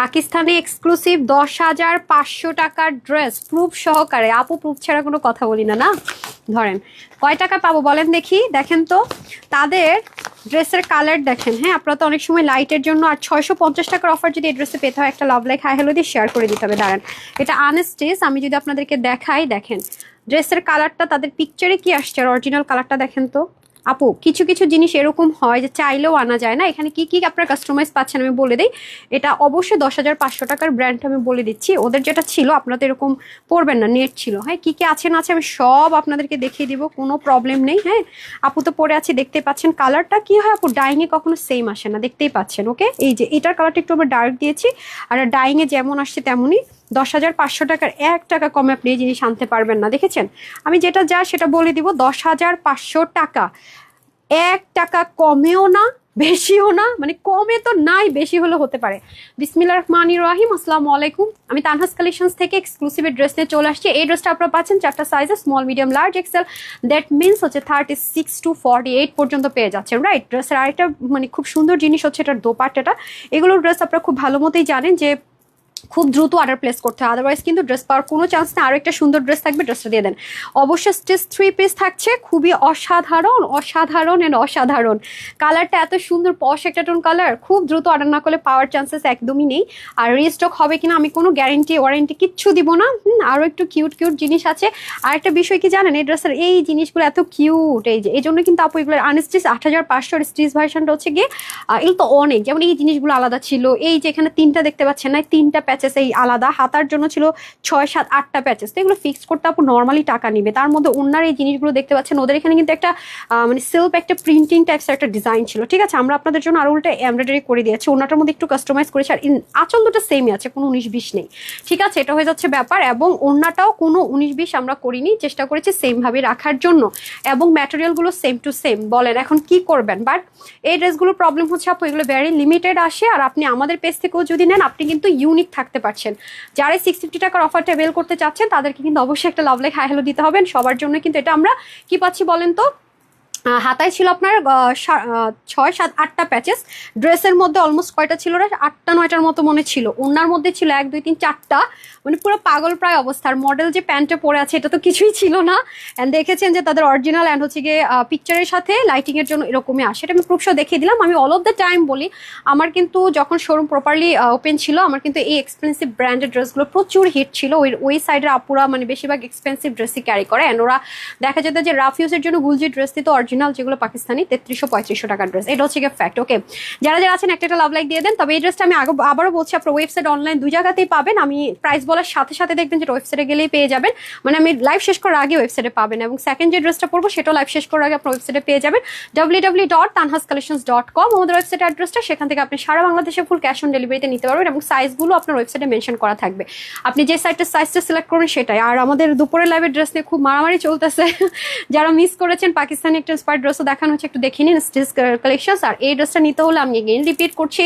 Pakistani exclusive দশ হাজার পাঁচশো টাকার ড্রেস প্রুফ সহকারে। আপু প্রুফ ছাড়া কোনো কথা বলি না না? ধরেন, কয় টাকা পাবো বলেন দেখি। দেখেন তো, তাদের ড্রেসের কালার দেখেন হ্যাঁ? আপনারা তো অনেক সময় লাইটের জন্য আর ছয়শো পঞ্চাশ টাকার অফার যদি এই ড্রেসে পেতে হয়, একটা লাভ লাইক হাই হ্যালো দিয়ে শেয়ার করে দিতে হবে। দাঁড়ান, এটা আনস্টেজ আমি যদি আপনাদেরকে দেখাই, দেখেন ড্রেসের কালারটা তাদের পিকচারে কি আসছে? আর অরিজিনাল কালারটা দেখেন তো। আপু, কিছু কিছু জিনিস এরকম হয় যে চাইলেও আনা যায় না। এখানে কি কি আপনারা কাস্টমাইজ পাচ্ছেন আমি বলে দিই। এটা অবশ্যই দশ হাজার পাঁচশো টাকার ব্র্যান্ড আমি বলে দিচ্ছি। ওদের যেটা ছিল, আপনারা তো এরকম পড়বেন না নেট ছিল। হ্যাঁ কি কি আছে না আছে আমি সব আপনাদেরকে দেখিয়ে দিব, কোনো প্রবলেম নেই। হ্যাঁ আপু তো পরে আছে, দেখতে পাচ্ছেন কালারটা কি হয় আপু ডাইংয়ে কখনো সেম আসে না, দেখতেই পাচ্ছেন ওকে এই যে, এটার কালারটা একটু আমরা ডার্ক দিয়েছি। আর ডাইংয়ে যেমন আসছে তেমনই দশ হাজার পাঁচশো টাকার এক টাকা কমে আপনি এই জিনিস আনতে পারবেন না। দেখেছেন? আমি যেটা যা সেটা বলে দিব, দশ হাজার পাঁচশো টাকা। এক টাকা কমেও না, বেশিও না মানে কমে তো নাই, বেশি হলে হতে পারে। বিসমিল্লা রহমানি রাহিম, আসসালামু আলাইকুম। আমি তানহাস কালেকশনস থেকে এক্সক্লুসিভ ড্রেস নিয়ে চলে আসছি। এই ড্রেসটা আপনারা পাচ্ছেন চারটা সাইজে small medium large XL that means হচ্ছে thirty six to forty eight পর্যন্ত পেয়ে যাচ্ছে রাইট ড্রেসের আরেকটা মানে খুব সুন্দর জিনিস হচ্ছে এটার দোপাট্টাটা। এগুলো ড্রেস আপনারা খুব ভালো মতোই জানেন যে খুব দ্রুত অর্ডার প্লেস করতে হয়। আদারওয়াইজ কিন্তু ড্রেস পাওয়ার কোনো চান্স নেই। আরও একটা সুন্দর ড্রেস থাকবে ড্রেসটা দিয়ে দেন। অবশ্যই স্টেজ থ্রি পিস থাকছে। খুবই অসাধারণ অসাধারণ অ্যান্ড অসাধারণ। কালারটা এত সুন্দর পশ একটা টোন কালার খুব দ্রুত অর্ডার না করলে পাওয়ার চান্সেস একদমই নেই। আর রিস্টক হবে কিনা আমি কোনো গ্যারেন্টি ওয়ারেন্টি কিচ্ছু দিব না। আরও একটু কিউট কিউট জিনিস আছে। আর একটা বিষয় কি জানেন, এই ড্রেসের এই জিনিসগুলো এত কিউট এই যে, এই জন্য কিন্তু আপু এগুলোর আনস্টিচ আট হাজার পাঁচশো স্টিচ ভার্সনটা হচ্ছে গিয়ে এগুলো তো অনেক। যেমন এই জিনিসগুলো আলাদা ছিল। এই যে এখানে তিনটা দেখতে পাচ্ছেন না তিনটা প্যাচেস এই আলাদা। হাতার জন্য ছিল ছয়, সাত, আটটা প্যাচেস তো এগুলো ফিক্স করতে আপু নর্মালি টাকা নিবে। তার মধ্যে অন্যার এই জিনিসগুলো দেখতে পাচ্ছেন, ওদের এখানে কিন্তু একটা মানে সেলফ একটা প্রিন্টিং টাইপসের একটা ডিজাইন ছিল। ঠিক আছে, আমরা আপনাদের জন্য আরও উল্টা এমব্রয়ডারি করে দিয়েছি। ওনাটার মধ্যে একটু কাস্টমাইজ করেছি আর আঁচল দুটো সেমই আছে, কোনো উনিশ, বিশ নেই। ঠিক আছে, এটা হয়ে যাচ্ছে ব্যাপার এবং ওড়নাটাও কোনো উনিশ, বিশ আমরা করিনি, চেষ্টা করেছি সেমভাবে রাখার জন্য। এবং ম্যাটেরিয়ালগুলো সেম টু সেম বলেন এখন কি করবেন? বাট এই ড্রেসগুলোর প্রবলেম হচ্ছে আপু, এগুলো ভেরি লিমিটেড আসে আর আপনি আমাদের পেজ থেকেও যদি নেন, আপনি কিন্তু ইউনিক থাকতে পারছেন। যারা সিক্স ফিফটি টাকার অফারটা বেল করতে চাচ্ছেন, তাদেরকে কিন্তু অবশ্যই একটা লাভ লাইক হাই হ্যালো দিতে হবেন সবার জন্য কিন্তু এটা আমরা কি পাচ্ছি বলেন তো? হাতায় ছিল আপনার ছয়, সাত, আটটা প্যাচেস ড্রেসের মধ্যে অলমোস্ট কয়টা ছিল রে? আটটা, নয়টার মতো মনে ছিল। ওনার মধ্যে ছিল এক, দুই, তিন, চারটা। মানে পুরো পাগল প্রায় অবস্থার। মডেল যে প্যান্টে পরে আছে, এটা তো কিছুই ছিল না। অ্যান্ড দেখেছেন যে তাদের অরিজিনাল অ্যান্ড হচ্ছে গিয়ে পিকচারের সাথে লাইটিংয়ের জন্য এরকমই আসে। এটা আমি প্রুফ শো দেখিয়ে দিলাম। আমি অল অফ দ্য টাইম বলি, আমার কিন্তু যখন শোরুম প্রপারলি ওপেন ছিল, আমার কিন্তু এই এক্সপেন্সিভ ব্র্যান্ডেড ড্রেসগুলো প্রচুর হিট ছিল। ওই ওই সাইডের আপুরা মানে বেশিরভাগ এক্সপেন্সিভ ড্রেসই ক্যারি করে। অ্যান্ড ওরা দেখা যেত যে রাফ জন্য গুলজি ড্রেস দিত অরিজিনাল, যেগুলো পাকিস্তানি, তেত্রিশশো পঁয়ত্রিশশো টাকার ড্রেস এটা হচ্ছে গিয়ে ফ্যাক্ট ওকে যারা যারা আছেন, একটা একটা লাভ লাইক দিয়ে দেন, তবে এই ড্রেসটা আমি আগে আবারও বলছি, আপনার ওয়েবসাইট অনলাইন দুই জায়গাতেই পাবেন। আমি প্রাইস বলার সাথে সাথে দেখবেন যেটা ওয়েবসাইটে গেলেই পেয়ে যাবেন। মানে আমি লাইভ শেষ করার আগে ওয়েবসাইটে পাবেন এবং সেকেন্ড যে ড্রেসটা পড়ব সেটাও লাইভ শেষ করার আগে আপনার ওয়েবসাইটে পেয়ে যাবেন। W W dot Tanhas collections dot com আমাদের ওয়েবসাইট অ্যাড্রেসটা সেখান থেকে আপনি সারা বাংলাদেশে ফুল ক্যাশ অন ডেলিভারিতে নিতে পারবেন এবং সাইজগুলো আপনার ওয়েবসাইটে মেনশন করা থাকবে। আপনি যে সাইটের সাইজটা সিলেক্ট করবেন সেটাই। আর আমাদের দুপুরের লাইভের ড্রেস নিয়ে খুব মারামারি চলতেছে। যারা মিস করেছেন, পাকিস্তানি একটা ইন্সপায়ার ড্রেসও দেখানো হচ্ছে, একটু দেখে নিন স্টিচ কালেকশনস আর এই ড্রেসটা নিতে হলে আমি এগেইন রিপিট করছি,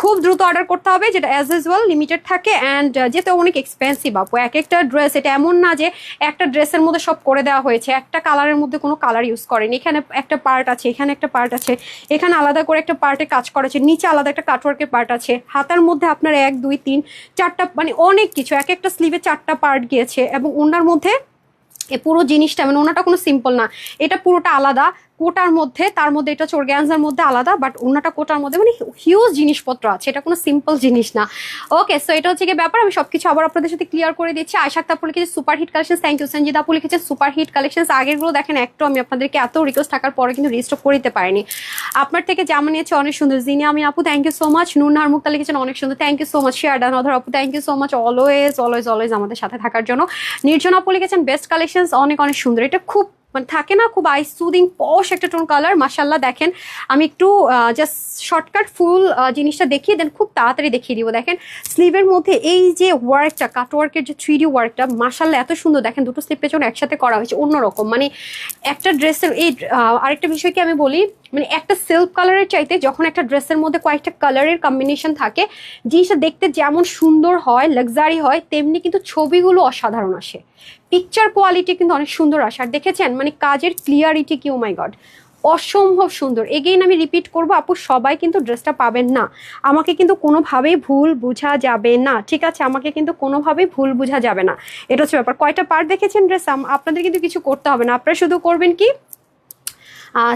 খুব দ্রুত অর্ডার করতে হবে, যেটা অ্যাজ ইউজুয়াল লিমিটেড থাকে অ্যান্ড যেহেতু অনেক এক্সপেন্সিভ আপু, এক একটা ড্রেস এটা এমন না যে একটা ড্রেসের মধ্যে সব করে দেওয়া হয়েছে, একটা কালারের মধ্যে কোনো কালার ইউজ করেনি। এখানে একটা পার্ট আছে, এখানে একটা পার্ট আছে, এখানে আলাদা করে একটা পার্টে কাজ করা করেছে নিচে আলাদা একটা কাটওয়ার্কের পার্ট আছে। হাতার মধ্যে আপনার এক, দুই, তিন, চারটা মানে অনেক কিছু, এক একটা স্লিভে চারটা পার্ট গিয়েছে এবং ওনার মধ্যে এ পুরো জিনিসটা মানে ওনাটা কোনো সিম্পল না। এটা পুরোটা আলাদা। কোটার মধ্যে, তার মধ্যে এটা চোরগ্যান্সার মধ্যে আলাদা বাট ওনাটা কোটার মধ্যে মানে হিউজ জিনিসপত্র আছে, এটা কোনো সিম্পল জিনিস না। ওকে সো এটা হচ্ছে গিয়ে ব্যাপার, আমি সবকিছু আবার আপনাদের সাথে ক্লিয়ার করে দিচ্ছি। আয়শাক তাপু লিখেছে super hit collection thank you Sanjit আপু লিখেছে সুপার হিট কালেকশন আগেরগুলো দেখেন, একটু আমি আপনাদেরকে এত রিকোয়েস্ট থাকার পরে কিন্তু রিস্টক করে দিতে পারিনি। আপনার থেকে জামা নিয়েছে অনেক সুন্দর। জিনি আমি আপু থ্যাংক ইউ সো মাচ নুনহার মুক্তা লিখেছেন, অনেক সুন্দর thank you so much share done অধর আপু thank you so much always always always আমাদের সাথে থাকার জন্য। নির্জন আপু লিখেছেন বেস্ট কালেকশন অনেক অনেক সুন্দর। এটা খুব মানে থাকে না, খুব আই সুদিং পশ একটা টোন কালার মাসাল্লাহ দেখেন। আমি একটু জাস্ট শর্টকাট ফুল জিনিসটা দেখিয়ে দেন, খুব তাড়াতাড়ি দেখিয়ে দিব, দেখেন। স্লিভের মধ্যে এই যে ওয়ার্কটা কাটওয়ার্কের যে থ্রি ডি ওয়ার্কটা মাসাল্লাহ এত সুন্দর, দেখেন, দুটো স্লিভ পেছনে একসাথে করা হয়েছে, অন্যরকম। মানে একটা ড্রেসের এই আরেকটা বিষয় কি আমি বলি? মানে একটা সিল্ক কালারের চাইতে যখন একটা ড্রেসের মধ্যে কয়েকটা কালারের কম্বিনেশন থাকে, জিনিসটা দেখতে যেমন সুন্দর হয় লাক্সারি হয়, তেমনি কিন্তু ছবিগুলো অসাধারণ আসে। পিকচার কোয়ালিটি কিন্তু অনেক সুন্দর আসে। আর দেখেছেন মানে কাজের ক্লিয়ারিটি কি মাই গড অসম্ভব সুন্দর। এগেইন আমি রিপিট করব, আপু, সবাই কিন্তু ড্রেসটা পাবেন না। আমাকে কিন্তু কোনোভাবেই ভুল বোঝা যাবে না। ঠিক আছে, আমাকে কিন্তু কোনোভাবেই ভুল বোঝা যাবে না। এটা হচ্ছে ব্যাপার। কয়টা পার্ট দেখেছেন ড্রেস আপনাদের কিন্তু কিছু করতে হবে না। আপনারা শুধু করবেন কি?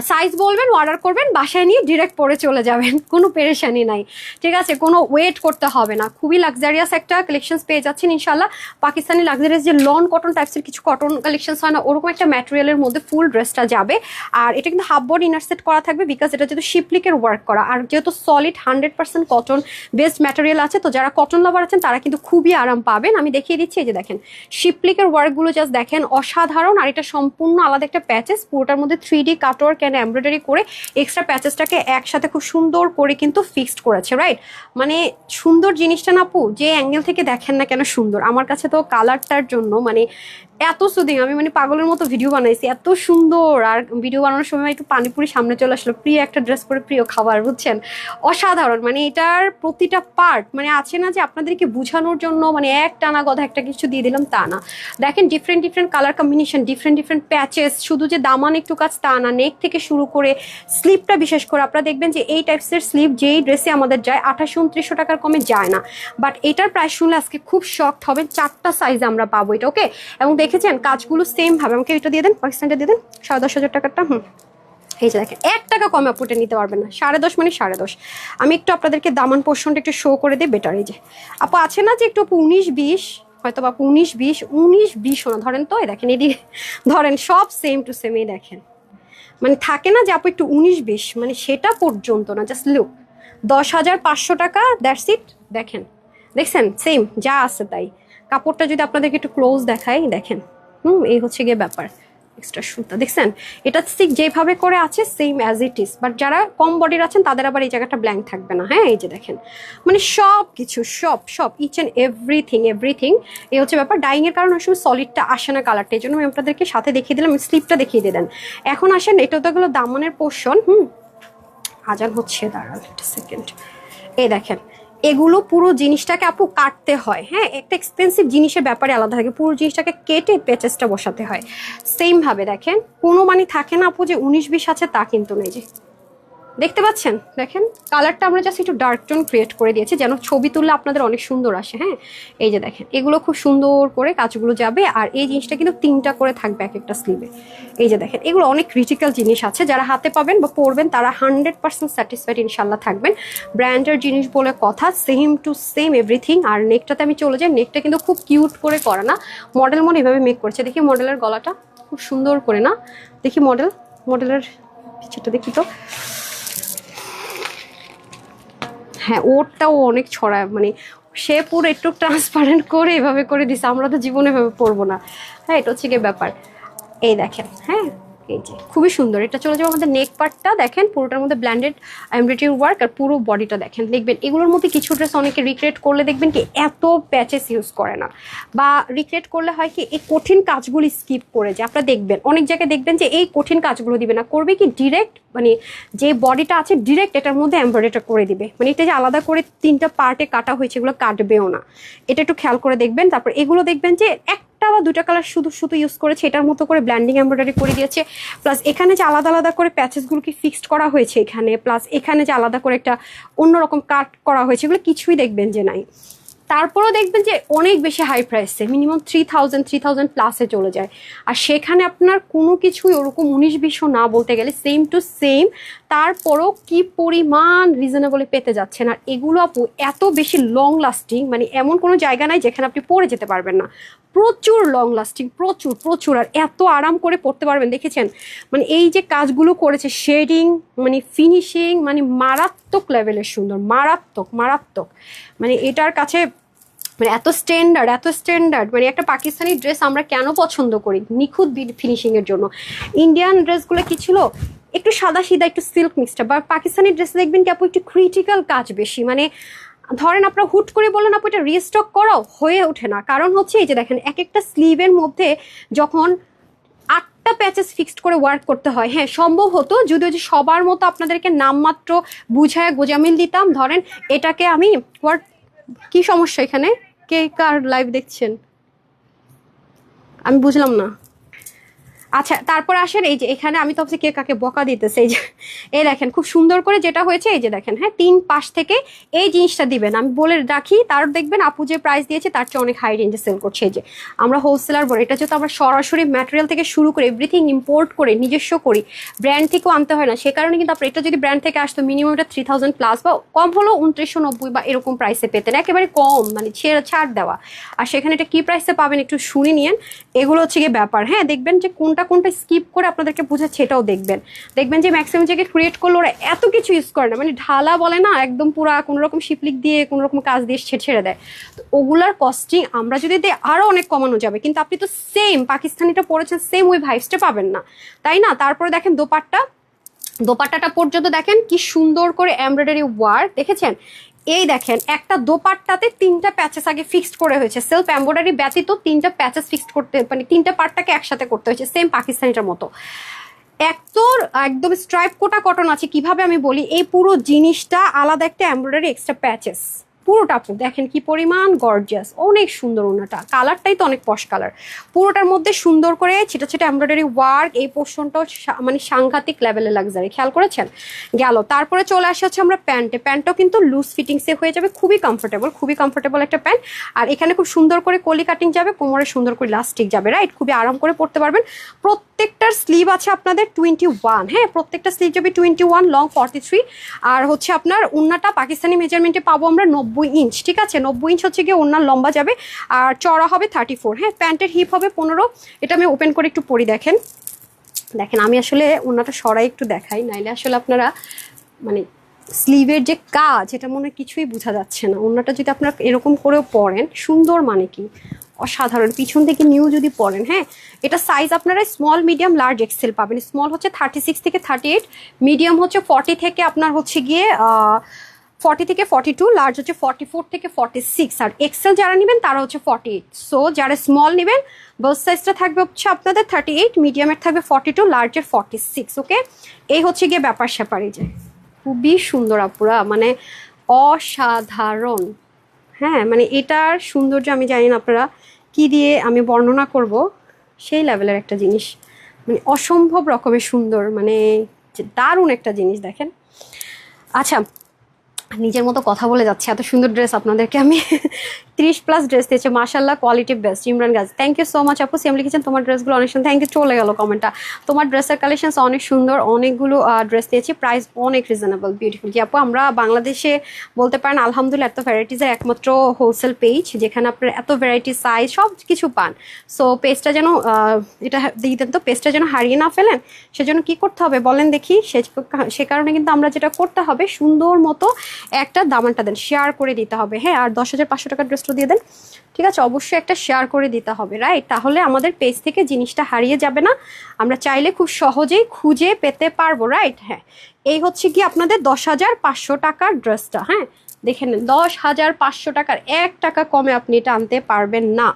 সাইজ বলবেন অর্ডার করবেন, বাসায় নিয়ে ডিরেক্ট পরে চলে যাবেন। কোনো পেরেশানি নাই। ঠিক আছে? কোনো ওয়েট করতে হবে না। খুবই লাক্সারিয়াস একটা কালেকশনস পেয়ে যাচ্ছেন ইনশাল্লাহ পাকিস্তানি লাক্সারিয়াস যে লন কটন টাইপসের কিছু কটন কালেকশনস হয় না, ওরকম একটা ম্যাটেরিয়ালের মধ্যে ফুল ড্রেসটা যাবে। আর এটা কিন্তু হাফ বডি ইনার সেট করা থাকবে বিকজ এটা যেহেতু শিপলিকের ওয়ার্ক করা। আর যেহেতু solid hundred percent cotton best material আছে, তো যারা কটন লাভার আছেন, তারা কিন্তু খুবই আরাম পাবেন। আমি দেখিয়ে দিচ্ছি, এই যে দেখেন শিপলিকের ওয়ার্কগুলো জাস্ট দেখেন অসাধারণ। আর এটা সম্পূর্ণ আলাদা একটা প্যাচেস পুরোটার মধ্যে three D cutwork and embroidery করে এক্সট্রা প্যাচেসটাকে একসাথে খুব সুন্দর করে কিন্তু ফিক্সড করেছে রাইট মানে সুন্দর জিনিসটা না আপু, যে অ্যাঙ্গেল থেকে দেখেন না কেন সুন্দর। আমার কাছে তো কালারটার জন্য মানে এত সুদিং আমি মানে পাগলের মতো ভিডিও বানাইছি, এত সুন্দর। আর ভিডিও বানানোর সময় একটু পানিপুরি সামনে চলে আসলো। প্রিয় একটা ড্রেস পরে প্রিয় খাবার, বুঝছেন? অসাধারণ মানে এটার প্রতিটা পার্ট মানে আছে না যে আপনাদেরকে বোঝানোর জন্য মানে এক টানা কথা একটা কিছু দিয়ে দিলাম, তা না। দেখেন different different colour combination different different patches শুধু যে দামান একটু কাজ, তা না। নেক থেকে শুরু করে স্লিপটা বিশেষ করে আপনারা দেখবেন যে এই টাইপসের স্লিপ যেই ড্রেসে আমাদের যায় আঠাশশো উনত্রিশশো টাকার কমে যায় না। বাট এটার প্রাইস শুনলে আজকে খুব শক্ট হবে চারটা সাইজ আমরা পাবো এটা ওকে এবং দেখেছেন? কাজগুলো সেম ভাবে। আমাকে এটা দিয়ে দেন, পাকিস্তানটা দিয়ে দেন। সাড়ে দশ হাজার টাকারটা, হুম। এই যে দেখেন, এক টাকা কমে আপুটা নিতে পারবেন না। সাড়ে দশ মানে সাড়ে দশ। আমি একটু আপনাদেরকে দামান পোর্শনটা একটু শো করে দিই বেটার এই যে। আপু, আছে না যে একটু আপু উনিশ বিশ? হয়তো বাপু উনিশ বিশ, উনিশ বিশও না ধরেন তো, এই দেখেন এদিকে ধরেন, সব সেম টু সেম এই দেখেন। মানে থাকে না যে আপু একটু উনিশ বিশ? মানে সেটা পর্যন্ত না জাস্ট লুক দশ হাজার পাঁচশো টাকা দ্যাটস ইট দেখেন। দেখছেন? সেম যা আছে তাই। কাপড়টা যদি আপনাদেরকে একটু ক্লোজ দেখাই, দেখেন। হুম, এই হচ্ছে গিয়ে ব্যাপার। এক্সট্রা সুতা, দেখছেন? এটা ঠিক যেভাবে করে আছে same as it is but যারা কম বডির আছেন, তাদের আবার এই জায়গাটা ব্ল্যাঙ্ক থাকবে না। হ্যাঁ এই যে দেখেন। মানে সব কিছু সব সব ইচ অ্যান্ড এভরিথিং এভরিথিং এই হচ্ছে ব্যাপার। ডাইং এর কারণে সময় সলিডটা আসে না কালারটা এই জন্য আমি আপনাদেরকে সাথে দেখিয়ে দিলাম স্লিপটা দেখিয়ে দিলেন এখন আসেন, এটা তো গেলো দামনের পোর্শন হুম। আজান হচ্ছে, দাঁড়ান, একটা সেকেন্ড এই দেখেন এগুলো পুরো জিনিসটাকে আপু কাটতে হয়। হ্যাঁ একটা এক্সপেন্সিভ জিনিসের ব্যাপারে আলাদা থাকে। পুরো জিনিসটাকে কেটে পেচেসটা বসাতে হয়। সেমভাবে দেখেন, কোনো মানে থাকে না আপু যে উনিশ বিশ আছে তা কিন্তু নেই। যে দেখতে পাচ্ছেন? দেখেন কালারটা আমরা জাস্ট একটু ডার্ক টোন ক্রিয়েট করে দিয়েছি, যেন ছবি তুললে আপনাদের অনেক সুন্দর আসে হ্যাঁ? এই যে দেখেন, এগুলো খুব সুন্দর করে কাজগুলো যাবে, আর এই জিনিসটা কিন্তু তিনটা করে থাকবে এক একটা স্লিভে এই যে দেখেন, এগুলো অনেক ক্রিটিক্যাল জিনিস আছে, যারা হাতে পাবেন বা পরবেন, তারা হান্ড্রেড পার্সেন্ট স্যাটিসফাইড ইনশাল্লাহ থাকবেন। ব্র্যান্ডের জিনিস বলে কথা সেম টু সেম এভরিথিং আর নেকটাতে আমি চলে যাই নেকটা কিন্তু খুব কিউট করে করা না। মডেল মনে এভাবে মেক করছে, দেখি মডেলের গলাটা খুব সুন্দর করে না। দেখি মডেল মডেলের পিছুটা দেখি তো। হ্যাঁ ওরটাও অনেক ছড়ায় মানে সে পুরো একটু ট্রান্সপারেন্ট করে এভাবে করে দিছে, আমরা তো জীবনে এভাবে পড়ব না। হ্যাঁ এটা হচ্ছে গিয়ে ব্যাপার। এই দেখেন হ্যাঁ? যে খুবই সুন্দর। এটা চলে যাবে আমাদের নেক পার্টটা দেখেন, পুরোটার মধ্যে ব্ল্যান্ডেড এমব্রয়ডারি ওয়ার্ক আর পুরো বডিটা দেখেন। দেখবেন, এগুলোর মধ্যে কিছু ড্রেস অনেকে রিক্রিয়েট করলে দেখবেন কি, এত প্যাচেস ইউজ করে না। বা রিক্রিয়েট করলে হয় কি, এই কঠিন কাজগুলি স্কিপ করে যায়। আপনারা দেখবেন, অনেক জায়গায় দেখবেন যে এই কঠিন কাজগুলো দিবে না। করবে কি ডিরেক্ট মানে যে বডিটা আছে ডিরেক্ট এটার মধ্যে এমব্রয়ডারিটা করে দিবে। মানে এটা যে আলাদা করে তিনটা পার্টে কাটা হয়েছে, এগুলো কাটবেও না। এটা একটু খেয়াল করে দেখবেন। তারপর এগুলো দেখবেন যে একটা বা দুটা কালার শুধু শুধু ইউজ করেছে, এটার মতো করে ব্ল্যান্ডিং এমব্রয়ডারি করে দিয়েছে। প্লাস এখানে যে আলাদা আলাদা করে প্যাচেসগুলোকে ফিক্সড করা হয়েছে এখানে? প্লাস এখানে যে আলাদা করে একটা অন্যরকম কাট করা হয়েছে, এগুলো কিছুই দেখবেন যে নাই। তারপরেও দেখবেন যে অনেক বেশি হাই প্রাইসে minimum three thousand three thousand প্লাসে চলে যায়। আর সেখানে আপনার কোনো কিছুই ওরকম উনিশ বিশও না বলতে গেলে সেম টু সেম তারপরও কি পরিমাণ রিজনেবলে পেতে যাচ্ছেন? আর এগুলো আপু এত বেশি লং লাস্টিং মানে এমন কোনো জায়গা নাই যেখানে আপনি পরে যেতে পারবেন না। প্রচুর লং লাস্টিং প্রচুর প্রচুর, আর এত আরাম করে পড়তে পারবেন, দেখেছেন? মানে এই যে কাজগুলো করেছে শেডিং মানে ফিনিশিং মানে মারাত্মক লেভেলের সুন্দর, মারাত্মক মারাত্মক। মানে এটার কাছে মানে এত স্ট্যান্ডার্ড এত স্ট্যান্ডার্ড মানে একটা পাকিস্তানি ড্রেস আমরা কেন পছন্দ করি? নিখুঁত ফিনিশিংয়ের জন্য। ইন্ডিয়ান ড্রেসগুলো কি ছিল? একটু সাদা সিদা একটু সিল্ক মিক্সটা বা পাকিস্তানি ড্রেস দেখবেন কি আপু, একটু ক্রিটিক্যাল কাজ বেশি। মানে ধরেন আপনারা হুট করে বললেন, আপু, এটা রিস্টক করো। হয়ে ওঠে না। কারণ হচ্ছে এই যে দেখেন এক একটা স্লিভের মধ্যে যখন আটটা প্যাচেস ফিক্সড করে ওয়ার্ক করতে হয় হ্যাঁ সম্ভব হতো যদিও যে সবার মতো আপনাদেরকে নামমাত্র বুঝায়, গোজামিল দিতাম। ধরেন, এটাকে আমি ওয়ার্ক কি সমস্যা এখানে? কে কার লাইভ দেখছেন? আমি বুঝলাম না। আচ্ছা তারপর আসেন এই যে এখানে, আমি তো কে কাকে বকা দিতেছে, এই যে, এই দেখেন, খুব সুন্দর করে যেটা হয়েছে, এই যে দেখেন হ্যাঁ তিন পাশ থেকে এই জিনিসটা দিবেন। আমি বলে রাখি, তার দেখবেন, আপু যে প্রাইস দিয়েছে, তার চেয়ে অনেক হাই রেঞ্জে সেল করছে, এই যে। আমরা হোলসেলার বলি, এটা যেহেতু আমরা সরাসরি ম্যাটেরিয়াল থেকে শুরু করে এভরিথিং ইম্পোর্ট করে, নিজস্ব করি ব্র্যান্ড থেকেও আনতে হয় না, সে কারণে কিন্তু আপনার এটা যদি ব্র্যান্ড থেকে আসতো মিনিমাম এটা থ্রি থাউজেন্ড প্লাস বা কম হলেও উনত্রিশশো নব্বই বা এরকম প্রাইসে পেতেন, একেবারে কম মানে ছেড়ে, ছাড় দেওয়া। আর সেখানে এটা কী প্রাইসে পাবেন, একটু শুনে নিয়েন, এগুলো হচ্ছে গিয়ে ব্যাপার হ্যাঁ দেখবেন যে কোনটা কোনটা কোনটা স্কিপ করে আপনাদেরকে বোঝাচ্ছে এটাও দেখবেন। দেখবেন যে ম্যাক্সিমাম জায়গায় ক্রিয়েট করলে, ওরা এত কিছু ইউজ করে না। মানে ঢালা বলে না, একদম পুরা কোনো রকম শিপলিক দিয়ে কোনো রকম কাজ দিয়ে ছেড়ে দেয়। তো ওগুলার কস্টিং আমরা যদি দিই আরও অনেক কমানো যাবে। কিন্তু আপনি তো সেম পাকিস্তানিটা পড়েছেন সেম ওই ভাইবসটা পাবেন না। তাই না? তারপরে দেখেন দোপাট্টা। দোপাট্টাটা পর্যন্ত দেখেন কি সুন্দর করে এমব্রয়ডারি ওয়ার্ক দেখেছেন? এই দেখেন, একটা দোপাট্টাতে তিনটা প্যাচেস আগে ফিক্সড করে হয়েছে। সেলফ এম্ব্রয়ডারি ব্যতীত তিনটা প্যাচেস ফিক্সড করতে মানে তিনটা পার্টটাকে একসাথে করতে হয়েছে সেম পাকিস্তানিটার মতো। এক তো একদম স্ট্রাইপ কোটা কটন আছে। কীভাবে আমি বলি, এই পুরো জিনিসটা আলাদা একটা এমব্রয়ডারি এক্সট্রা প্যাচেস পুরোটা আপু দেখেন কি পরিমাণ গর্জিয়াস অনেক সুন্দর ওনাটা। কালারটাই তো অনেক পশ কালার পুরোটার মধ্যে সুন্দর করে ছোটো ছোটো এমব্রয়ডারি ওয়ার্ক এই পোর্শনটাও মানে সাংঘাতিক লেভেলের লাক্সারি খেয়াল করেছেন? গেল। তারপরে চলে আসে হচ্ছে আমরা প্যান্টে প্যান্টটাও কিন্তু লুজ ফিটিংসে হয়ে যাবে, খুবই কমফোর্টেবল খুবই কমফোর্টেবল একটা প্যান্ট আর এখানে খুব সুন্দর করে কলি কাটিং যাবে, কোমরে সুন্দর করে লাস্টিক যাবে রাইট খুবই আরাম করে পড়তে পারবেন। প্রত্যেকটার স্লিভ আছে আপনাদের টোয়েন্টি ওয়ান হ্যাঁ? প্রত্যেকটা স্লিভ যাবে twenty one long forty three আর হচ্ছে আপনার উন্নাটা পাকিস্তানি মেজারমেন্টে পাবো আমরা ইঞ্চ ঠিক আছে? নব্বই ইঞ্চ হচ্ছে গিয়ে ওনার লম্বা যাবে, আর চড়া হবে থার্টি ফোর হ্যাঁ প্যান্টের হিপ হবে পনেরো। এটা আমি ওপেন করে একটু পরি, দেখেন। দেখেন, আমি আসলে ওনাটা সরাই একটু দেখাই, নাইলে আসলে আপনারা মানে স্লিভের যে কাজ, এটা মনে কিছুই বোঝা যাচ্ছে না। ওনাটা যদি আপনারা এরকম করেও পরেন, সুন্দর মানে কি? অসাধারণ। পিছন থেকে নিউ যদি পরেন হ্যাঁ? এটা সাইজ আপনারা স্মল মিডিয়াম লার্জ এক্সেল পাবেন। স্মল হচ্ছে থার্টি সিক্স থেকে থার্টি এইট মিডিয়াম হচ্ছে ফর্টি থেকে আপনার হচ্ছে গিয়ে ফর্টি থেকে ফর্টি টু লার্জ হচ্ছে ফর্টি ফোর থেকে ফর্টি সিক্স আর এক্সেল যারা নেবেন তারা হচ্ছে ফর্টি এইট সো যারা স্মল নেবেন বাস সাইজটা থাকবে হচ্ছে আপনাদের থার্টি এইট মিডিয়ামের থাকবে ফর্টি টু লার্জের ফর্টি সিক্স ওকে এই হচ্ছে গিয়ে ব্যাপার স্যাপার এই যে। খুবই সুন্দর আপুরা মানে অসাধারণ। হ্যাঁ মানে এটার সৌন্দর্য আমি জানি না আপনারা কি দিয়ে আমি বর্ণনা করব, সেই লেভেলের একটা জিনিস। মানে অসম্ভব রকমের সুন্দর মানে দারুণ একটা জিনিস, দেখেন। আচ্ছা নিজের মতো কথা বলে যাচ্ছে, এত সুন্দর ড্রেস আপনাদেরকে আমি। ত্রিশ প্লাস ড্রেস দিয়েছে মার্শাল্লাহ কোয়ালিটি বেস্ট ইমরান গাজ থ্যাংক ইউ সো মাচ আপু সেম লিখেছেন, তোমার ড্রেসগুলো অনেক সুন্দর থ্যাংক ইউ চলে গেল কমেন্টটা তোমার ড্রেসের কালেকশনস অনেক সুন্দর, অনেকগুলো ড্রেস দিয়েছি প্রাইস অনেক রিজনেবল বিউটিফুল জি আপু, আমরা বাংলাদেশে বলতে পারেন, আলহামদুলিল্লাহ, এত ভ্যারাইটিসের একমাত্র হোলসেল পেজ যেখানে আপনার এত ভ্যারাইটি সাইজ সব কিছু পান। সো পেজটা যেন এটা দিয়ে দেন তো পেজটা যেন হারিয়ে না ফেলেন, সেজন্য কি করতে হবে বলেন দেখি সে কারণে কিন্তু আমরা যেটা করতে হবে, সুন্দর মতো একটা দামানটা দেন শেয়ার করে দিতে হবে। হ্যাঁ আর দশ হাজার পাঁচশো টাকার ড্রেসটা দিয়ে দেন। ঠিক আছে, অবশ্যই একটা শেয়ার করে দিতে হবে রাইট তাহলে আমাদের পেজ থেকে জিনিসটা হারিয়ে যাবে না। আমরা চাইলে খুব সহজেই খুঁজে পেতে পারব রাইট হ্যাঁ এই হচ্ছে কি আপনাদের দশ হাজার পাঁচশো টাকার ড্রেসটা হ্যাঁ? দেখে নেন, দশ হাজার পাঁচশো টাকার এক টাকা কমে আপনি এটা আনতে পারবেন না।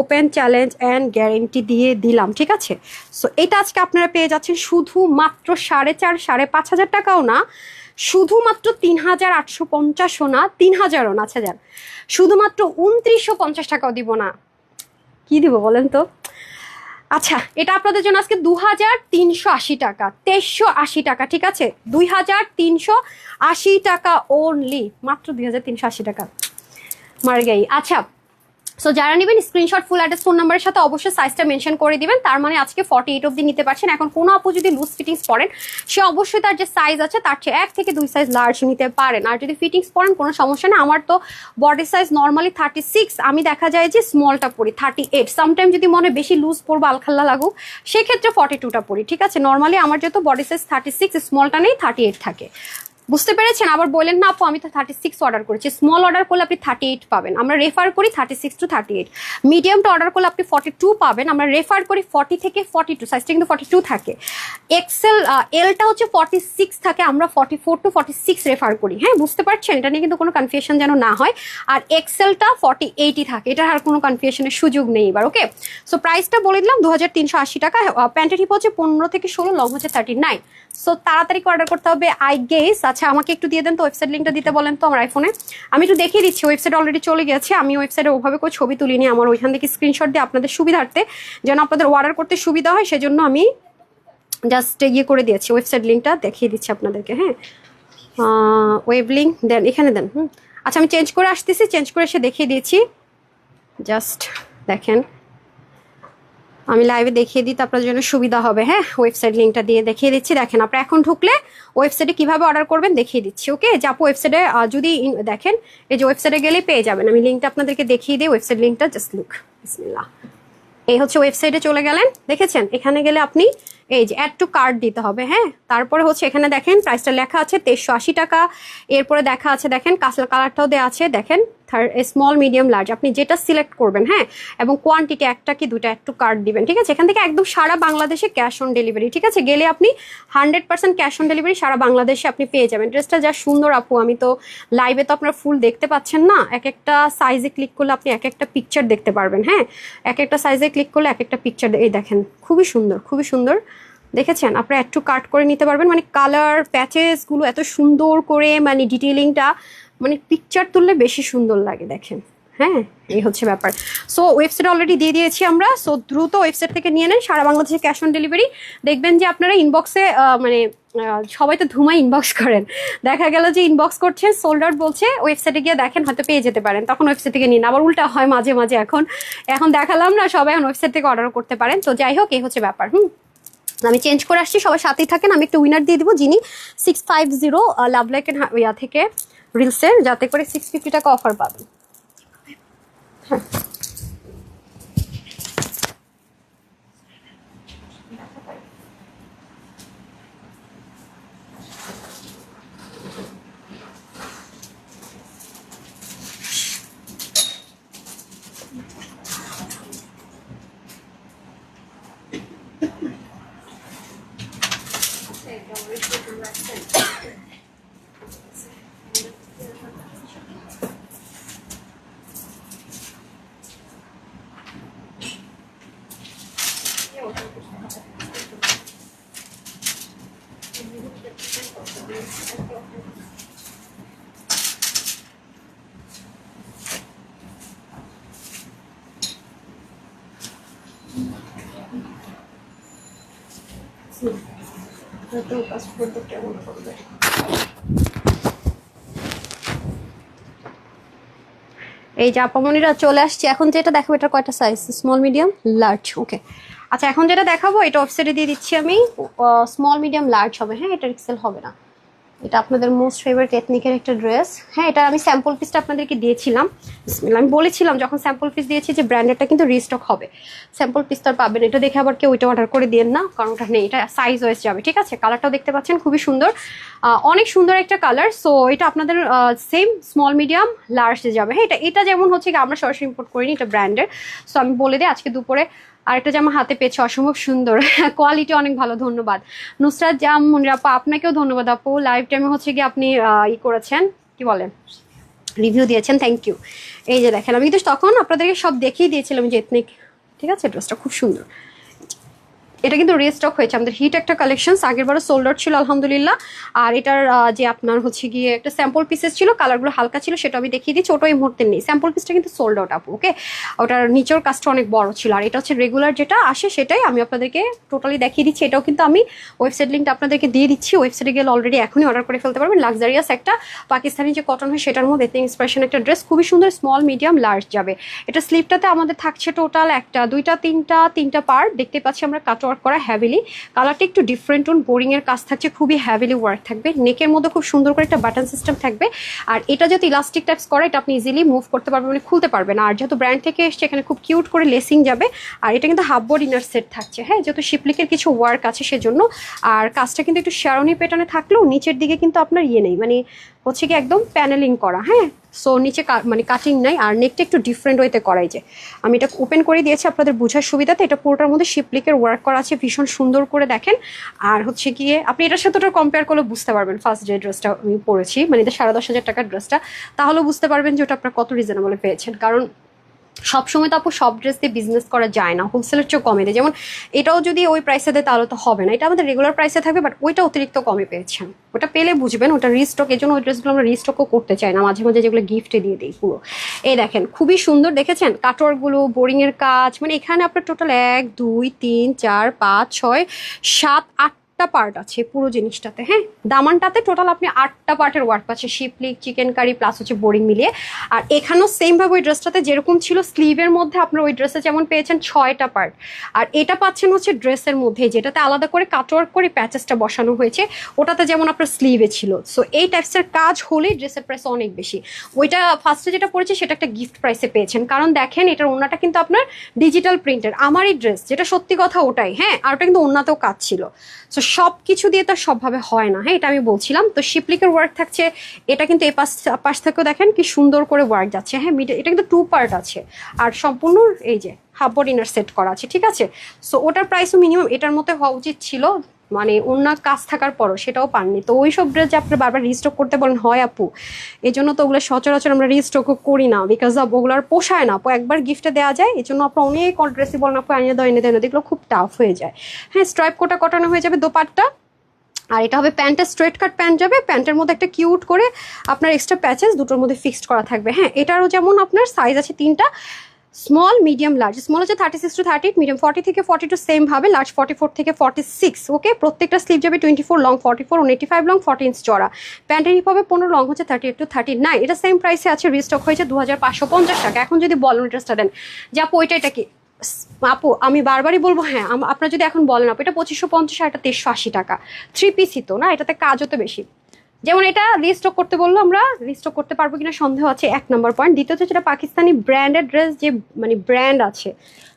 ওপেন চ্যালেঞ্জ অ্যান্ড গ্যারেন্টি দিয়ে দিলাম, ঠিক আছে? সো এটা আজকে আপনারা পেয়ে যাচ্ছেন শুধু মাত্র সাড়ে চার, সাড়ে পাঁচ হাজার টাকাও না শুধুমাত্র তিন হাজার আটশো পঞ্চাশও না তিন হাজারও না আচ্ছা শুধুমাত্র উনত্রিশশো পঞ্চাশ টাকাও দিব না। কি দিব বলেন তো? আচ্ছা এটা আপনাদের জন্য আজকে দু হাজার তিনশো আশি টাকা, তেইশশো আশি টাকা, ঠিক আছে? দুই হাজার তিনশো আশি টাকা ওনলি মাত্র দুই হাজার তিনশো আশি টাকা। মার গাই। আচ্ছা সো যারা নেবেন স্ক্রিনশট ফুল অ্যাড্রেস ফোন নাম্বারের সাথে অবশ্যই সাইজটা মেনশন করে দিবেন। তার মানে আজকে ফর্টি এইট অব্দি নিতে পারছেন। এখন কোনো আপু যদি লুজ ফিটিংস পড়েন সে অবশ্যই তার যে সাইজ আছে, তার চেয়ে এক থেকে দুই সাইজ লার্জ নিতে পারেন। আর যদি ফিটিংস পড়েন কোনো সমস্যা নেই। আমার তো body size normally thirty six আমি দেখা যায় যে স্মলটা পরি থার্টি এইট সামটাইম যদি মনে বেশি লুজ পরবো, আলখাল্লা লাগুক, সেক্ষেত্রে ফর্টি টুটা পরি, ঠিক আছে? নর্মালি আমার যেহেতু বডি সাইজ থার্টি সিক্স স্মলটা নেই থার্টি এইট থাকে। বুঝতে পেরেছেন? আবার বললেন না আপু, আমি তো থার্টি সিক্স অর্ডার করেছি। স্মল অর্ডার করলে আপনি থার্টি এইট পাবেন। আমরা রেফার করি thirty six to thirty eight মিডিয়ামটা order করলে আপনি ফর্টি টু পাবেন। আমরা রেফার করি ফর্টি থেকে ফর্টি টু সাইজটা কিন্তু ফর্টি টু থাকে এক্সেল এলটা হচ্ছে ফর্টি সিক্স থাকে, আমরা forty four to forty six refer করি। হ্যাঁ বুঝতে পারছেন? এটা নিয়ে কিন্তু কোনো কনফিউশন যেন না হয়। আর এক্সেলটা ফর্টি এইটই থাকে। এটার আর কোনো কনফিউশনের সুযোগ নেই এবার ওকে সো প্রাইসটা বলে দিলাম দু হাজার তিনশো আশি টাকা। প্যান্টের হিপ হচ্ছে পনেরো থেকে ষোলো লং হচ্ছে থার্টি নাইন সো তাড়াতাড়ি অর্ডার করতে হবে? আই গেস আচ্ছা আমাকে একটু দিয়ে দেন তো ওয়েবসাইট লিঙ্কটা দিতে বলেন তো আমার আইফোনে আমি একটু দেখিয়ে দিচ্ছি ওয়েবসাইট অলরেডি চলে গেছে। আমি ওয়েবসাইটে ওভাবে করে ছবি তুলিনি আমার ওইখান থেকে স্ক্রিনশট দিয়ে আপনাদের সুবিধার্থে, যেন আপনাদের অর্ডার করতে সুবিধা হয়, সেজন্য আমি জাস্ট ইয়ে করে দিয়েছি ওয়েবসাইট লিঙ্কটা দেখিয়ে দিচ্ছি আপনাদেরকে হ্যাঁ? ওয়েব লিঙ্ক দেন, এখানে দেন, হুম। আচ্ছা আমি চেঞ্জ করে আসতেছি চেঞ্জ করে এসে দেখিয়ে দিয়েছি। জাস্ট দেখেন। আমি লাইভে দেখিয়ে দিতে আপনার জন্য সুবিধা হবে। হ্যাঁ ওয়েবসাইট লিঙ্কটা দিয়ে দেখিয়ে দিচ্ছি। দেখেন আপনারা এখন ঢুকলে ওয়েবসাইটে কীভাবে অর্ডার করবেন দেখিয়ে দিচ্ছি ওকে যে ওয়েবসাইটে যদি দেখেন, এই যে ওয়েবসাইটে গেলেই পেয়ে যাবেন। আমি লিঙ্কটা আপনাদেরকে দেখিয়ে দিই ওয়েবসাইট লিঙ্কটা জাস্ট লুক বিসমিল্লাহ। এই হচ্ছে ওয়েবসাইটে চলে গেলেন, দেখেছেন? এখানে গেলে আপনি এই যে অ্যাড টু কার্ড দিতে হবে হ্যাঁ? তারপরে হচ্ছে এখানে দেখেন প্রাইসটা লেখা আছে তেইশশো আশি টাকা। এরপরে দেখা আছে, দেখেন কাসল কালারটাও দেওয়া আছে, দেখেন স্মল মিডিয়াম লার্জ আপনি যেটা সিলেক্ট করবেন হ্যাঁ? এবং কোয়ান্টিটি একটা কি দুটো একটু কার্ড দিবেন, ঠিক আছে? এখান থেকে একদম সারা বাংলাদেশে ক্যাশ অন ডেলিভারি ঠিক আছে? গেলে আপনি hundred percent cash on delivery সারা বাংলাদেশে আপনি পেয়ে যাবেন। ড্রেসটা যা সুন্দর আপু, আমি তো লাইভে তো আপনার ফুল দেখতে পাচ্ছেন না? এক একটা সাইজে ক্লিক করলে আপনি এক একটা পিকচার দেখতে পারবেন হ্যাঁ? এক একটা সাইজে ক্লিক করলে এক একটা পিকচার এই দেখেন, খুবই সুন্দর খুবই সুন্দর। দেখেছেন? আপনারা একটু কাট করে নিতে পারবেন। মানে কালার প্যাচেসগুলো এত সুন্দর করে মানে ডিটেলিংটা মানে পিকচার তুললে বেশি সুন্দর লাগে, দেখেন। হ্যাঁ এই হচ্ছে ব্যাপার। সো ওয়েবসাইট অলরেডি দিয়ে দিয়েছি আমরা। সো দ্রুত ওয়েবসাইট থেকে নিয়ে নেন। সারা বাংলাদেশে ক্যাশ অন ডেলিভারি দেখবেন যে আপনারা ইনবক্সে মানে সবাই তো ধুমাই ইনবক্স করেন। দেখা গেল যে ইনবক্স করছেন সোল্ড আউট বলছে ওয়েবসাইটে গিয়ে দেখেন, হয়তো পেয়ে যেতে পারেন। তখন ওয়েবসাইট থেকে নিন। আবার উল্টা হয় মাঝে মাঝে এখন। এখন দেখালাম না, সবাই এখন ওয়েবসাইট থেকে অর্ডার করতে পারেন। তো যাই হোক, এই হচ্ছে ব্যাপার, হুম। আমি চেঞ্জ করে আসছি। সবাই সাথেই থাকেন। আমি একটা উইনার দিয়ে দিব, যিনি six five zero love like ইয়া থেকে। রিলসের যাতে করে সিক্স ফিফটি টাকা অফার পাবেন এই যে আপামনিরা চলে আসছে, এখন যেটা দেখাবো এটা কয়টা size small medium large okay আচ্ছা এখন যেটা দেখাবো, এটা অফসাইডে দিয়ে দিচ্ছি আমি। স্মল মিডিয়াম লার্জ হবে হ্যাঁ? এটা এক্সেল হবে না। এটা আপনাদের মোস্ট ফেভারিট এথনিকের একটা ড্রেস হ্যাঁ এটা আমি স্যাম্পল পিসটা আপনাদেরকে দিয়েছিলাম। আমি বলেছিলাম যখন স্যাম্পল পিস দিয়েছি যে ব্র্যান্ডেডটা কিন্তু রিস্টক হবে। স্যাম্পল পিস তো আর পাবেন, এটা দেখে আবার কেউ ওইটা অর্ডার করে দিন না, কারণ ওটা নেই, এটা সাইজ ওয়েস যাবে, ঠিক আছে? কালারটাও দেখতে পাচ্ছেন, খুবই সুন্দর। অনেক সুন্দর একটা কালার সো এটা আপনাদের সেম স্মল মিডিয়াম লার্জে যাবে। হ্যাঁ এটা এটা যেমন হচ্ছে আমরা সরাসরি ইম্পোর্ট করিনি, এটা ব্র্যান্ডের সো আমি বলে দিই, আজকে দুপুরে আরেকটা জামা হাতে পেয়েছে অসম্ভব সুন্দর। কোয়ালিটি অনেক ভালো, ধন্যবাদ। নুসরাত জাম মুনিরাপা আপনাকেও ধন্যবাদ আপু। লাইভ টাইমে হচ্ছে গিয়ে আপনি ই করেছেন, কি বলেন রিভিউ দিয়েছেন থ্যাংক ইউ এই যে দেখেন, আমি কিন্তু তখন আপনাদেরকে সব দেখিয়ে দিয়েছিলাম যে এথনিক ঠিক আছে? ড্রেসটা খুব সুন্দর। এটা কিন্তু রিস্টক হয়েছে। আমাদের হিট একটা কালেকশন আগের বারও সোল্ড আউট ছিল, আলহামদুলিল্লাহ। আর এটার যে আপনার হচ্ছে গিয়ে একটা স্যাম্পল পিসেস ছিল কালারগুলো হালকা ছিল, সেটা আমি দেখিয়ে দিচ্ছি, ওটা এই মুহূর্তে নেই। স্যাম্পল পিসটা কিন্তু সোল্ড আউট আপু ওকে ওটার নিচের কাজটা অনেক বড় ছিল। আর এটা হচ্ছে রেগুলার যেটা আসে, সেটাই আমি আপনাদেরকে টোটালি দেখিয়ে দিচ্ছি। এটাও কিন্তু আমি ওয়েবসাইট লিঙ্কটা আপনাদেরকে দিয়ে দিচ্ছি। ওয়েবসাইটে গেলে অলরেডি এখনই অর্ডার করে ফেলতে পারবেন। লাক্সারিয়াস একটা পাকিস্তানি যে কটন হয়, সেটার মধ্যে ইন্সপিরেশন একটা ড্রেস খুবই সুন্দর স্মল মিডিয়াম লার্জ যাবে। এটা স্লিপটাতে আমাদের থাকছে টোটাল একটা, দুইটা, তিনটা তিনটা পার্ট দেখতে পাচ্ছি আমরা কাট ওয়ার্ক করা হ্যাভিলি কালারটা একটু ডিফারেন্ট টোন বোরিং এর কাজ থাকছে, খুবই হ্যাভিলি ওয়ার্ক থাকবে। নেকের মধ্যে খুব সুন্দর করে একটা বাটন সিস্টেম থাকবে। আর এটা যেহেতু ইলাস্টিক টাইপস করে, এটা আপনি ইজিলি মুভ করতে পারবেন মানে খুলতে পারবেন। আর যেহেতু ব্র্যান্ড থেকে এসছে, এখানে খুব কিউট করে লেসিং যাবে। আর এটা কিন্তু হাফ বোর্ড ইনার সেট থাকছে হ্যাঁ? যেহেতু শিপলিকের কিছু ওয়ার্ক আছে সেজন্য। আর কাজটা কিন্তু একটু শ্যারনি প্যাটার্নে থাকলেও নিচের দিকে কিন্তু আপনার ইয়ে নেই। মানে হচ্ছে কি একদম প্যানেলিং করা হ্যাঁ? সো নিচে মানে কাটিং নাই, আর নেকটা একটু ডিফারেন্ট ওয়েতে করাই যে। আমি এটা ওপেন করে দিয়েছি, আপনাদের বোঝার সুবিধাতে। এটা পুরোটার মধ্যে শিপলিকের ওয়ার্ক করা আছে, ভীষণ সুন্দর করে দেখেন। আর হচ্ছে গিয়ে, আপনি এটার সাথে ওটা কম্পেয়ার করলে বুঝতে পারবেন ফার্স্ট যে ড্রেসটা আমি পরেছি মানে এটা সাড়ে দশ হাজার টাকার ড্রেসটা তাহলেও বুঝতে পারবেন যে ওটা আপনার কত রিজনেবলে পেয়েছেন। কারণ সবসময় তো আপু সব ড্রেস দিয়ে বিজনেস করা যায় না হোলসেলের চেয়েও কমে দেয় যেমন এটাও যদি ওই প্রাইসে দেয় তাহলে তো হবে না। এটা আমাদের রেগুলার প্রাইসে থাকবে বাট ওইটা অতিরিক্ত কমে পেয়েছেন ওটা পেলে বুঝবেন, ওটা রিস্টক এই জন্য ওই ড্রেসগুলো আমরা রিস্টকও করতে চাই না। মাঝে মাঝে যেগুলো গিফটে দিয়ে দিই পুরো। এই দেখেন, খুবই সুন্দর, দেখেছেন? কাটোয়ারগুলো বোরিংয়ের কাজ মানে এখানে আপনার টোটাল এক, দুই, তিন, চার, পাঁচ, ছয়, সাত, আট আটটা পার্ট আছে পুরো জিনিসটাতে হ্যাঁ? দামানটাতে টোটাল আপনি আটটা পার্টের ওয়ার্ক পাচ্ছেন শিপলিক চিকেন কারি প্লাস হচ্ছে বোরিং মিলিয়ে। আর এখানেও সেম ভাবে ওই ড্রেসটাতে যেরকম ছিল স্লিভের মধ্যে আপনার ওই ড্রেসে যেমন পেয়েছেন ছয়টা পার্ট আর এটা পাচ্ছেন হচ্ছে ড্রেসের মধ্যে, যেটাতে আলাদা করে কাটওয়ার্ক করে প্যাচেসটা বসানো হয়েছে, ওটাতে যেমন আপনার স্লিভে ছিল। সো এই টাইপসের কাজ হলেই ড্রেসের প্রাইস অনেক বেশি। ওইটা ফার্স্টে যেটা পড়েছে, সেটা একটা গিফট প্রাইসে পেয়েছেন। কারণ দেখেন, এটার ওনাটা কিন্তু আপনার ডিজিটাল প্রিন্টের আমারই ড্রেস যেটা সত্যি কথা ওটাই হ্যাঁ? আর ওটা কিন্তু ওনাতেও কাজ ছিল। সো সব কিছু দিয়ে তার সবভাবে হয় না। হ্যাঁ এটা আমি বলছিলাম। তো শিপলিকের ওয়ার্ক থাকছে, এটা কিন্তু এই পাশ পাশ থেকেও দেখেন কি সুন্দর করে ওয়ার্ক যাচ্ছে। হ্যাঁ মিডিয়া এটা কিন্তু টু পার্ট আছে। আর সম্পূর্ণ এই যে হাফ বোর্ড ইনার সেট করা আছে, ঠিক আছে? সো ওটার প্রাইসও মিনিমাম এটার মতো হওয়া উচিত ছিল মানে অন্য কাজ থাকার পরও সেটাও পাননি। তো ওই সব ড্রেস যে আপনি বারবার রিস্টক করতে বলেন, হয় আপু এই জন্য তো ওগুলো সচরাচর আমরা রিস্টকও করি না বিকজ অফ ওগুলো আর পোষায় না। আপু, একবার গিফটে দেওয়া যায় এই জন্য আপনার অনেক ড্রেসই বলেন আপু এনে দাও, এনে দেয় এগুলো খুব টাফ হয়ে যায়। হ্যাঁ স্ট্রাইপ কোটা কটানো হয়ে যাবে দোপাট্টা। আর এটা হবে প্যান্টের স্ট্রেট কাট প্যান্ট যাবে প্যান্টের মধ্যে একটা কিউট করে আপনার এক্সট্রা প্যাচেস দুটোর মধ্যে ফিক্সড করা থাকবে। হ্যাঁ এটারও যেমন আপনার সাইজ আছে তিনটা স্মল মিডিয়াম লার্জ স্মল হচ্ছে thirty six to thirty eight medium forty থেকে ফর্টি টু সেম ভাবে লার্জ ফর্টি ফোর থেকে ফর্টি সিক্স ওকে প্রত্যেকটা স্লিপ যাবে twenty four long forty four eighty five long forty inch চড়া প্যান্টের hip হবে পনেরো লং হচ্ছে thirty eight to thirty nine এটা সেম প্রাইসে আছে রিস্টক হয়েছে দু হাজার পাঁচশো পঞ্চাশ টাকা। এখন যদি বলেন ইন্টারেস্টেড দেন। যে ওইটা এটা কি? আপু, আমি বারবারই বলব হ্যাঁ আপনারা যদি এখন বলেন আপু, এটা পঁচিশশো পঞ্চাশ আর এটা তেইশশো আশি টাকা। থ্রি পিসই তো, না? এটাতে কাজও তো বেশি। যেমন এটা রিস্টক করতে বলল আমরা রিস্টক করতে পারব কিনা সন্দেহ আছে, এক নম্বর পয়েন্ট দ্বিতীয়ত যেটা পাকিস্তানি ব্র্যান্ডেড ড্রেস যে মানে ব্র্যান্ড আছে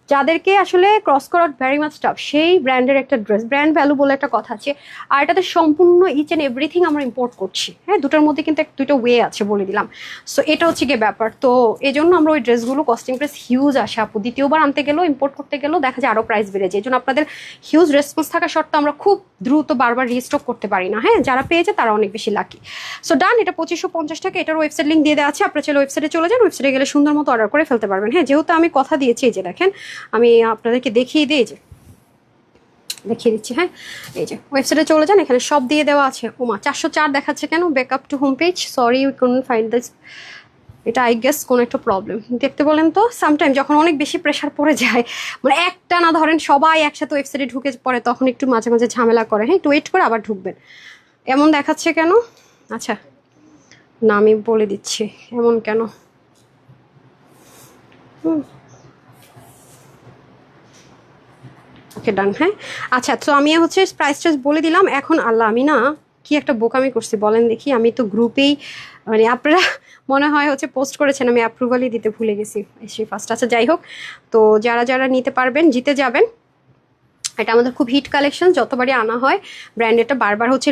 যাদেরকে আসলে ক্রস করা ভেরি মাচ টাফ সেই ব্র্যান্ডের একটা ড্রেস ব্র্যান্ড ভ্যালু বলে একটা কথা আছে। আর এটাতে সম্পূর্ণ ইচ অ্যান্ড এভরিথিং আমরা ইম্পোর্ট করছি। হ্যাঁ দুটোর মধ্যে কিন্তু এক, দুটো ওয়ে আছে বলে দিলাম। সো এটা হচ্ছে গিয়ে ব্যাপার। তো এই জন্য আমরা ওই ড্রেসগুলো কস্টিং প্রাইস হিউজ আসে আপু। দ্বিতীয়বার আনতে গেলেও ইম্পোর্ট করতে গেলেও দেখা যায় আরও প্রাইস বেড়ে যায়। এই জন্য আপনাদের হিউজ রেসপন্স থাকা সত্ত্বেও আমরা খুব দ্রুত বারবার রিস্টক করতে পারি না। হ্যাঁ যারা পেয়েছে তারা অনেক বেশি লাকি সো ডান এটা পঁচিশশো পঞ্চাশ টাকা। এটার ওয়েবসাইট লিঙ্ক দিয়ে দেওয়া আছে। আপনারা চলে ওয়েবসাইটে চলে যান। ওয়েবসাইটে গেলে সুন্দর মতো অর্ডার করে ফেলতে পারবেন। হ্যাঁ যেহেতু আমি কথা দিয়েছি, এই যে দেখেন আমি আপনাদেরকে দেখিয়ে দিই যে, দেখিয়ে দিচ্ছি হ্যাঁ? এই যে ওয়েবসাইটে চলে যান, এখানে সব দিয়ে দেওয়া আছে। ওমা, চারশো চার দেখাচ্ছে কেন? Back up to home page sorry we can find this এটা আই গেস কোনো একটা প্রবলেম দেখতে বলেন তো সামটাইম যখন অনেক বেশি প্রেশার পড়ে যায় মানে একটা না ধরেন সবাই একসাথে ওয়েবসাইটে ঢুকে পড়ে, তখন একটু মাঝে মাঝে ঝামেলা করে হ্যাঁ? একটু ওয়েট করে আবার ঢুকবেন। এমন দেখাচ্ছে কেন? আচ্ছা না আমি বলে দিচ্ছি, এমন কেন? হুম। ওকে ডান হ্যাঁ? আচ্ছা তো আমি হচ্ছে প্রাইস ট্রাইস বলে দিলাম। এখন আল্লাহ, আমি না কি একটা বোকামি করছি বলেন দেখি। আমি তো গ্রুপেই মানে আপনারা মনে হয় হচ্ছে পোস্ট করেছেন, আমি অ্যাপ্রুভালই দিতে ভুলে গেছি সেই ফার্স্ট আচ্ছা যাই হোক, তো যারা যারা নিতে পারবেন, জিতে যাবেন। এটা আমাদের খুব হিট কালেকশন যতবারই আনা হয় ব্র্যান্ডেডটা বারবার হচ্ছে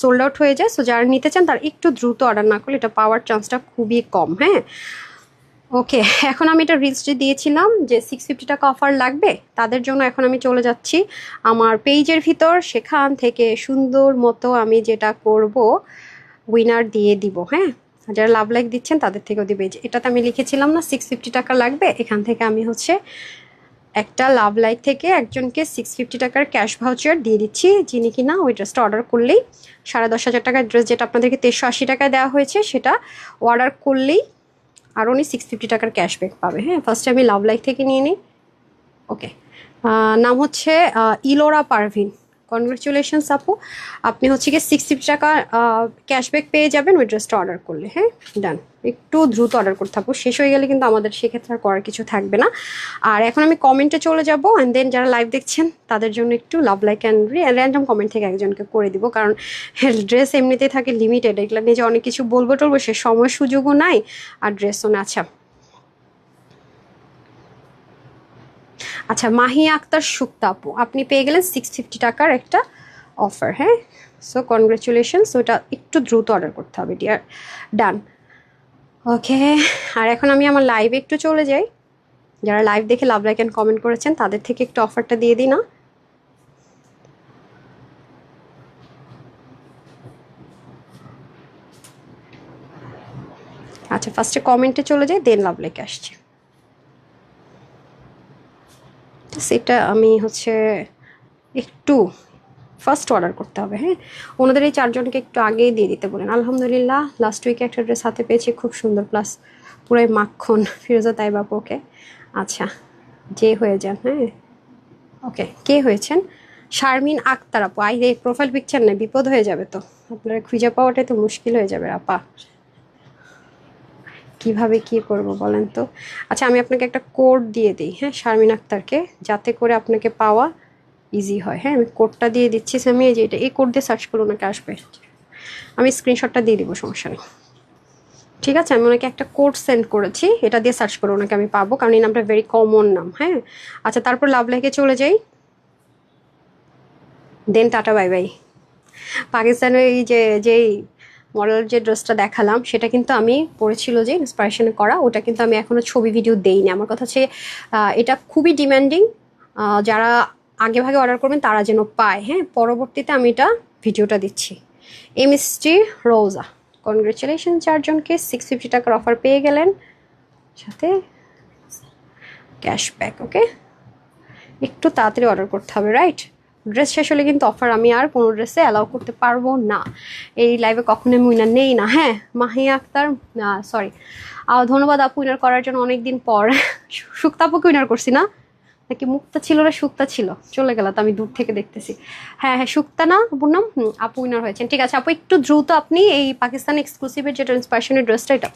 সোল্ড আউট হয়ে যায়। সো যারা নিতে চান, তারা একটু দ্রুত অর্ডার না করলে এটা পাওয়ার চান্সটা খুবই কম হ্যাঁ? ওকে, এখন আমি এটা রিস্টে দিয়েছিলাম যে সিক্স ফিফটি টাকা অফার লাগবে, তাদের জন্য এখন আমি চলে যাচ্ছি আমার পেজের ভিতর। সেখান থেকে সুন্দর মতো আমি যেটা করব উইনার দিয়ে দিব হ্যাঁ? যারা লাভ লাইক দিচ্ছেন, তাদের থেকেও দিবে। এটাতে আমি লিখেছিলাম না সিক্স ফিফটি টাকা লাগবে। এখান থেকে আমি হচ্ছে একটা লাভ লাইক থেকে একজনকে সিক্স ফিফটি টাকার ক্যাশ ভাউচার দিয়ে দিচ্ছি, যিনি কিনা ওই ড্রেসটা অর্ডার করলেই সাড়ে দশ হাজার টাকার ড্রেস যেটা আপনাদেরকে তেরোশো আশি টাকায় দেওয়া হয়েছে, সেটা অর্ডার করলেই আর উনি সিক্স ফিফটি টাকার ক্যাশব্যাক পাবে। হ্যাঁ ফার্স্টে আমি লাভ লাইফ থেকে নিয়ে নিই। ওকে নাম হচ্ছে ইলোরা পারভিন কনগ্রেচুলেশনস আপু আপনি হচ্ছে গিয়ে সিক্স টাকা ক্যাশব্যাক পেয়ে যাবেন ওই ড্রেসটা অর্ডার করলে হ্যাঁ? ডান একটু দ্রুত অর্ডার করতে থাকব শেষ হয়ে গেলে কিন্তু আমাদের সেক্ষেত্রে আর করার কিছু থাকবে না। আর এখন আমি কমেন্টে চলে যাব অ্যান্ড দেন যারা লাইভ দেখছেন, তাদের জন্য একটু love like and random comment থেকে একজনকে করে দিব। কারণ ড্রেস এমনিতেই থাকে লিমিটেড এগুলো নিয়ে যে অনেক কিছু বলব টলবো সে সময় সুযোগও নাই। আর ড্রেসও না আচ্ছা। আচ্ছা মাহি আক্তার সুক্তা আপু, আপনি পেয়ে গেলেন সিক্স ফিফটি টাকার একটা অফার হ্যাঁ? সো কনগ্রেচুলেশন সো এটা একটু দ্রুত অর্ডার করতে হবে ডিয়ার ডান ওকে আর এখন আমি আমার লাইভে একটু চলে যাই। যারা লাইভ দেখে লাভ লাইক অ্যান্ড কমেন্ট করেছেন, তাদের থেকে একটু অফারটা দিয়ে দিই না। আচ্ছা ফার্স্টে কমেন্টে চলে যাই দেন লাভ লাইক আসছে। সেটা আমি হচ্ছে একটু ফার্স্ট অর্ডার করতে হবে হ্যাঁ? ওনাদের এই চারজনকে একটু আগেই দিয়ে দিতে বলেন। আলহামদুলিল্লাহ লাস্ট উইকে একটা ড্রেস হাতে পেয়েছি, খুব সুন্দর প্লাস পুরাই মাখন, ফিরোজা তাই বাপু ওকে আচ্ছা যে হয়ে যান হ্যাঁ? ওকে কে হয়েছেন? শারমিন আক্তার আপু, আই প্রোফাইল পিকচার নেই, বিপদ হয়ে যাবে তো। আপনারা খুঁজে পাওয়াটাই তো মুশকিল হয়ে যাবে, আপা। কীভাবে কি করব বলেন তো? আচ্ছা আমি আপনাকে একটা কোড দিয়ে দিই হ্যাঁ শারমিন আক্তারকে, যাতে করে আপনাকে পাওয়া ইজি হয়। হ্যাঁ আমি কোডটা দিয়ে দিচ্ছি আমি এই যে এটা, এই কোড দিয়ে সার্চ করে ওনাকে আসবে। আমি স্ক্রিনশটটা দিয়ে দিব, সমস্যা নেই। ঠিক আছে, আমি ওনাকে একটা কোড সেন্ড করেছি, এটা দিয়ে সার্চ করে ওনাকে আমি পাবো, কারণ এই নামটা ভেরি কমন নাম হ্যাঁ? আচ্ছা তারপর লাভ লেগে চলে যাই। দেন টাটা বাই বাই পাকিস্তানের এই যে, যেই মডেলের যে ড্রেসটা দেখালাম, সেটা কিন্তু আমি পড়েছিল যে ইন্সপিরেশনে করা। ওটা কিন্তু আমি এখনও ছবি ভিডিও দেইনি। আমার কথা হচ্ছে এটা খুবই ডিম্যান্ডিং যারা আগে ভাগে অর্ডার করবেন তারা যেন পায়। হ্যাঁ পরবর্তীতে আমি এটা ভিডিওটা দিচ্ছি। মিষ্টি রোজা। কনগ্রেচুলেশন চারজনকে। সিক্স ফিফটি টাকার অফার পেয়ে গেলেন। সাথে ক্যাশব্যাক ওকে একটু তাড়াতাড়ি অর্ডার করতে হবে রাইট ড্রেস শেষ হলে কিন্তু অফার আমি আর কোনো ড্রেসে অ্যালাউ করতে পারব না। এই লাইভে কখনো আমি উইনার নেই না। হ্যাঁ মাহিয়া আক্তার সরি ধন্যবাদ আপু উইনার করার জন্য অনেক দিন পর সুক্তাপুকে উইনার করছি না। নাকি মুক্তা ছিল না, সুক্তা ছিল? চলে গেল, তো আমি দূর থেকে দেখতেছি। হ্যাঁ হ্যাঁ সুক্তা না, আপুর নাম? আপু উইনার হয়েছেন। ঠিক আছে, আপু, একটু দ্রুত আপনি এই পাকিস্তান এক্সক্লুসিভের যেটা ইন্সপারেশনের ড্রেসটা এটা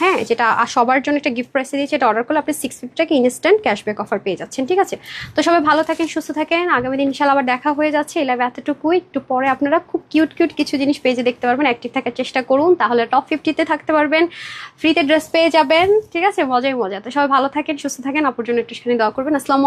হ্যাঁ যেটা সবার জন্য একটা গিফট প্রাইসে দিয়েছে, এটা অর্ডার করলে আপনি সিক্স ফিফটি টাকা ইনস্ট্যান্ট ক্যাশব্যাক অফার পেয়ে যাচ্ছেন, ঠিক আছে? তো সবাই ভালো থাকেন, সুস্থ থাকেন। আগামী দিন ইনশাল্লাহ আবার দেখা হয়ে যাচ্ছে, এই এতটুকু। একটু পরে আপনারা খুব কিউট কিউট কিছু জিনিস পেজে দেখতে পারবেন। অ্যাক্টিভ থাকার চেষ্টা করুন, তাহলে টপ ফিফটিতে থাকতে পারবেন। ফ্রিতে ড্রেস পেয়ে যাবেন, ঠিক আছে? মজাই মজা। তো সবাই ভালো থাকেন, সুস্থ থাকেন। আপুর জন্য সেখানে দেওয়া করবেন। আসসালামু